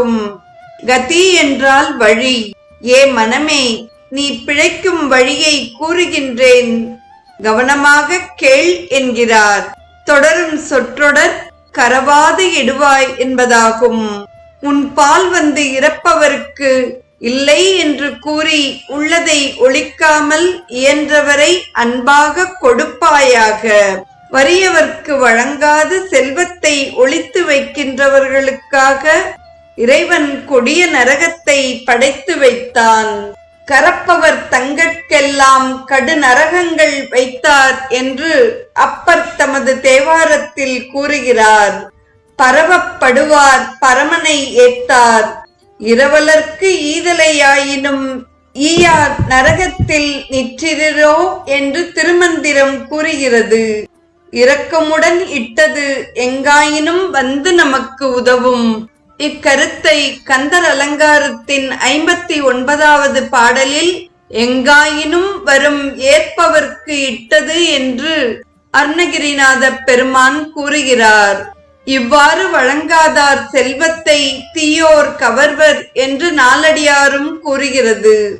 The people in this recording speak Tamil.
என்பதாகும் கதி என்றால் வழி. ஏ மனமே நீ பிழைக்கும் வழியை கூறுகின்றேன். கவனமாக கேள் என்கிறார். தொடரும் சொற்றொடர் கரவாது இடுவாய் என்பதாகும். உன் பால் வந்து இறப்பவருக்கு இல்லை என்று கூறி உள்ளதை ஒழிக்காமல் இயன்றவரை அன்பாக கொடுப்பாயாக. வறியவர்க்கு வழங்காது செல்வத்தை ஒழித்து வைக்கின்றவர்களுக்காக இறைவன் கொடிய நரகத்தை படைத்து வைத்தான். கரப்பவர் தங்கட்கெல்லாம் கடு நரகங்கள் வைத்தார் என்று அப்பர் தமது தேவாரத்தில் கூறுகிறார். பரவப்படுவார் பரமனை ஏத்தார் இரவலர்க்கு ஈதலையாயினும் ஈயார் நரகத்தில் நிற்றிரோ என்று திருமந்திரம் கூறுகிறது. இரக்கமுடன் இட்டது எங்காயினும் வந்து நமக்கு உதவும். இக்கருத்தை கந்தர் அலங்காரத்தின் ஐம்பத்தி ஒன்பதாவது பாடலில் எங்காயினும் வரும் ஏற்பவர்க்கு இட்டது என்று அருணகிரிநாத பெருமான் கூறுகிறார். இவ்வாறு வழங்காதார் செல்வத்தை தீயோர் கவர்வர் என்று நாளடியாரும் கூறுகிறது.